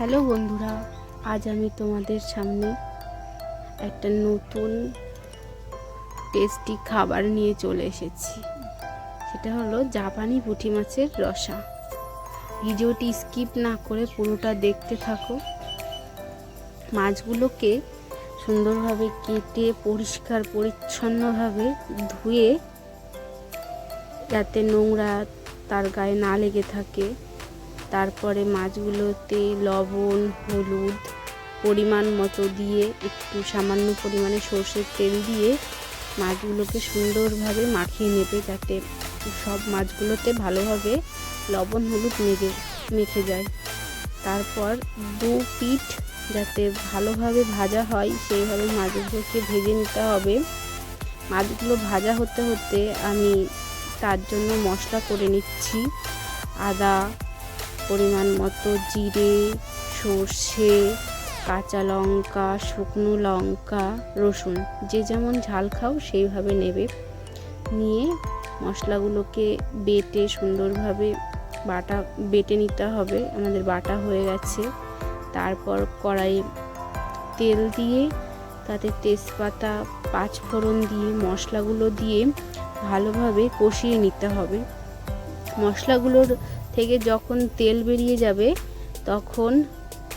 Hello বন্ধুরা, আজ আমি তোমাদের সামনে একটা নতুন টেস্টি খাবার নিয়ে চলে এসেছি। সেটা হলো জাপানি পুঁটি মাছের রসা। ভিডিওটি স্কিপ না করে পুরোটা দেখতে থাকো। মাছগুলোকে সুন্দরভাবে কেটে, পরিষ্কার, পরিচ্ছন্নভাবে ধুয়ে, যাতে নোংরা তার গায়ে না লেগে থাকে। তারপরে মাছগুলোতে লবণ, হলুদ পরিমাণ মতো দিয়ে, একটু সামান্য পরিমাণে সর্ষের তেল দিয়ে মাছগুলোকে সুন্দরভাবে মাখিয়ে নেবে যাতে সব মাছগুলোতে ভালোভাবে লবণ, হলুদ মেখে মেখে যায়। তারপর দু পিঠ যাতে ভালোভাবে ভাজা হয়, সেইভাবে মাছগুলোকে ভেজে নিতে হবে। মাছগুলো ভাজা হতে হতে আমি তার জন্য মশলা করে নিচ্ছি। আদা পরিমাণ মতো জিরে, সর্ষে, কাঁচা লঙ্কা, শুকনো লঙ্কা, রসুন। যে যেমন ঝাল খাও, সেইভাবে নেবে। নিয়ে মশলাগুলোকে বেটে সুন্দরভাবে বাটা, বেটে নিতে হবে। আমাদের বাটা হয়ে গেছে। তারপর কড়াই তেল দিয়ে তাতে তেজপাতা, পাঁচফোড়ন দিয়ে মশলাগুলো দিয়ে ভালোভাবে কষিয়ে নিতে হবে। মশলাগুলোর থেকে যখন তেল বেরিয়ে যাবে, তখন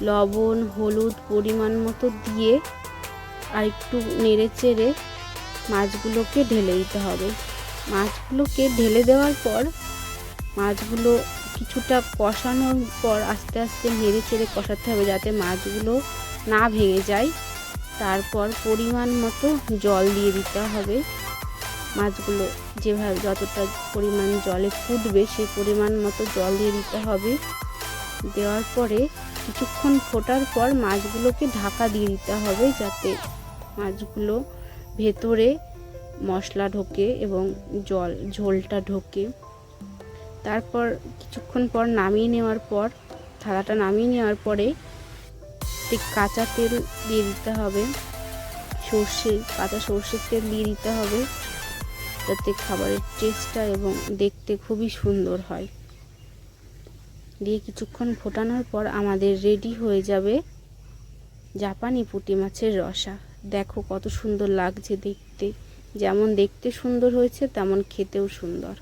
লবণ, হলুদ পরিমাণ মতো দিয়ে আর একটু নেড়ে চেড়ে মাছগুলোকে ঢেলে দিতে হবে। মাছগুলোকে ঢেলে দেওয়ার পর, মাছগুলো কিছুটা কষানোর পর আস্তে আস্তে নেড়ে চেড়ে কষাতে হবে যাতে মাছগুলো না ভেঙে যায়। তারপর পরিমাণ মতো জল দিয়ে দিতে হবে। মাছগুলো যেভাবে যতটা পরিমাণ জলে ফুটবে সেই পরিমাণ মতো জল দিয়ে দিতে হবে। দেওয়ার পরে কিছুক্ষণ ফোটার পর মাছগুলোকে ঢাকা দিয়ে দিতে হবে যাতে মাছগুলো ভেতরে মশলা ঢোকে এবং জল, ঝোলটা ঢোকে। তারপর কিছুক্ষণ পর নামিয়ে নেওয়ার পর, থালাটা নামিয়ে নেওয়ার পরে ঠিক কাঁচা তেল দিয়ে দিতে হবে। সর্ষে, কাঁচা সর্ষের তেল দিয়ে দিতে হবে। যাতে খাবারের টেস্টটা এবং দেখতে খুবই সুন্দর হয়। দিয়ে কিছুক্ষণ ফোটানোর পর আমাদের রেডি হয়ে যাবে জাপানি পুঁটি মাছের রসা। দেখো কত সুন্দর লাগছে দেখতে। যেমন দেখতে সুন্দর হয়েছে, তেমন খেতেও সুন্দর।